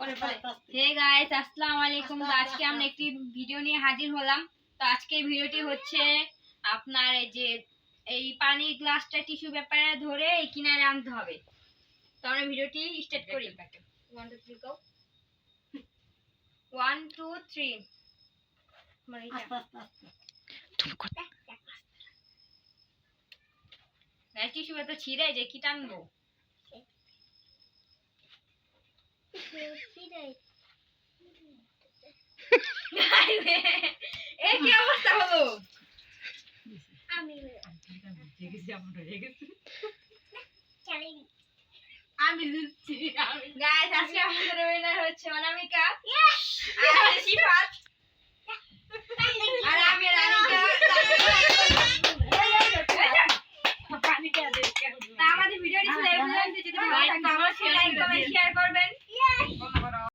Hey guys আসসালামু আলাইকুম। আজকে আমরা একটি ভিডিও নিয়ে হাজির হলাম। তো আজকের ভিডিওটি হচ্ছে আপনার এই যে এই পানির গ্লাসটা টিস্যু পেপারে ধরে এই কিনারে আনতে হবে। তো আমরা ভিডিওটি স্টার্ট করি। One two three go one two three tissue paper ছিঁড়ে যে কি টানবো? কি অবস্থা হলো? আমি আমি জিতছি গাইস আজকে আমাদের উইনার হচ্ছে অনামিকা আর শিফাত আর আমি রানিকা। আমাদের ভিডিওটি ছিল, এই পর্যন্ত যদি ভালো লাগে, অবশ্যই লাইক কমেন্ট শেয়ার করুন